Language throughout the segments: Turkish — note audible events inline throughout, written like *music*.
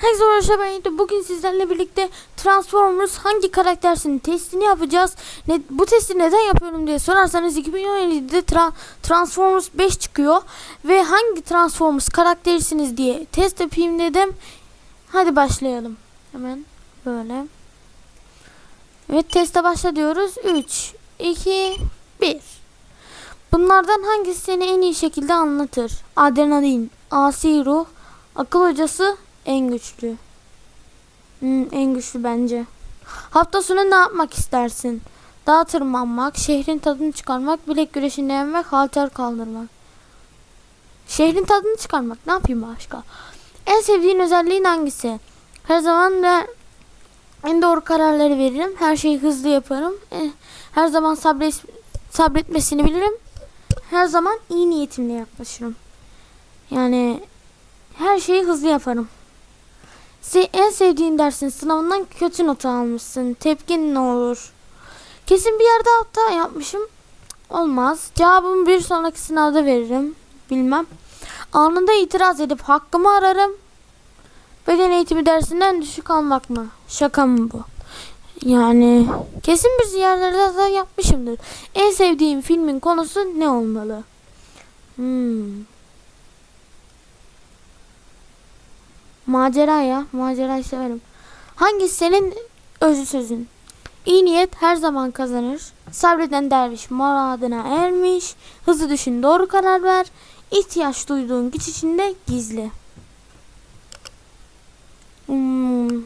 Herkese merhaba ben Yiğit. Bugün sizlerle birlikte Transformers hangi karaktersin testini yapacağız. Ne, bu testi neden yapıyorum diye sorarsanız 2017'de Tra- Transformers 5 çıkıyor. Ve hangi Transformers karakterisiniz diye test yapayım dedim. Hadi başlayalım. Hemen böyle. Evet teste başla diyoruz. 3, 2, 1. Bunlardan hangisi seni en iyi şekilde anlatır? Adrenalin, asi ruh, akıl hocası, en güçlü. Hmm, en güçlü bence. Hafta sonu ne yapmak istersin? Dağa tırmanmak, şehrin tadını çıkarmak, bilek güreşinde yenmek, halter kaldırmak. Şehrin tadını çıkarmak. Ne yapayım başka? En sevdiğin özelliğin hangisi? Her zaman da en doğru kararları veririm. Her şeyi hızlı yaparım. Eh, Her zaman sabret, sabretmesini bilirim. Her zaman iyi niyetimle yaklaşırım. Yani her şeyi hızlı yaparım. Se en sevdiğin dersin sınavından kötü not almışsın. Tepkin ne olur? Kesin bir yerde hata yapmışım. Olmaz. Cevabımı bir sonraki sınavda veririm. Bilmem. Anında itiraz edip hakkımı ararım. Beden eğitimi dersinden düşük almak mı? Şaka mı bu? Yani kesin bir yerlerde hata yapmışımdır. En sevdiğim filmin konusu ne olmalı? Hmm. Macera ya. Macerayı severim. Hangisi senin özü sözün? İyi niyet her zaman kazanır. Sabreden derviş muradına ermiş. Hızlı düşün doğru karar ver. İhtiyaç duyduğun güç içinde gizli. Hmm.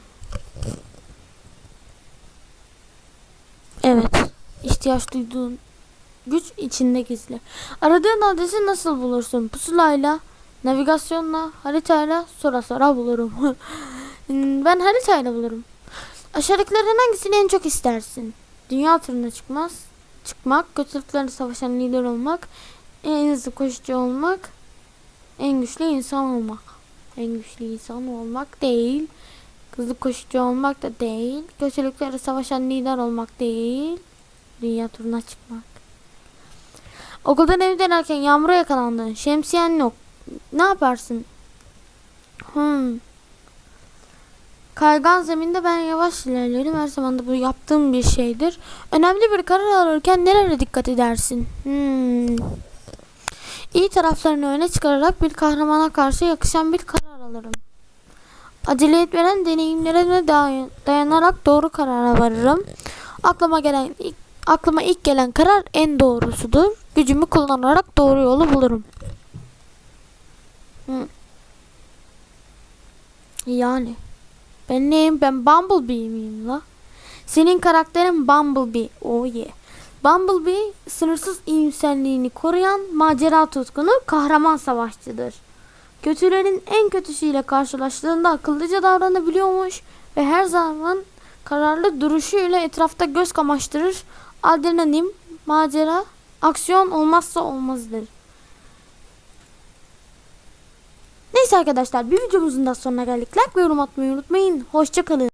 Evet. İhtiyaç duyduğun güç içinde gizli. Aradığın adresi nasıl bulursun? Pusulayla, navigasyonla, haritayla sonra sonra bulurum. *laughs* Ben haritayla bulurum. Aşağıdakilerden hangisini en çok istersin? Dünya turuna çıkmaz, çıkmak, kötülüklerle savaşan lider olmak, en hızlı koşucu olmak, en güçlü insan olmak. En güçlü insan olmak değil. Hızlı koşucu olmak da değil. Kötülüklerle savaşan lider olmak değil. Dünya turuna çıkmak. Okuldan eve dönerken yağmura yakalandın. Şemsiyen yok. Ne yaparsın? Hmm. Kaygan zeminde ben yavaş ilerlerim. Her zaman da bu yaptığım bir şeydir. Önemli bir karar alırken nerelere dikkat edersin? Hmm. İyi taraflarını öne çıkararak bir kahramana karşı yakışan bir karar alırım. Acele etmeden deneyimlerime day- dayanarak doğru karara varırım. Aklıma gelen ilk, aklıma ilk gelen karar en doğrusudur. Gücümü kullanarak doğru yolu bulurum. Yani ben neyim? Ben Bumblebee miyim la? Senin karakterin Bumblebee. Oh yeah. Bumblebee sınırsız iyimserliğini koruyan macera tutkunu kahraman savaşçıdır. Kötülerin en kötüsüyle karşılaştığında akıllıca davranabiliyormuş ve her zaman kararlı duruşuyla etrafta göz kamaştırır. Adrenalin, macera, aksiyon olmazsa olmazdır. Neyse arkadaşlar bir videomuzun da sonuna geldik. Like ve yorum atmayı unutmayın. Hoşçakalın.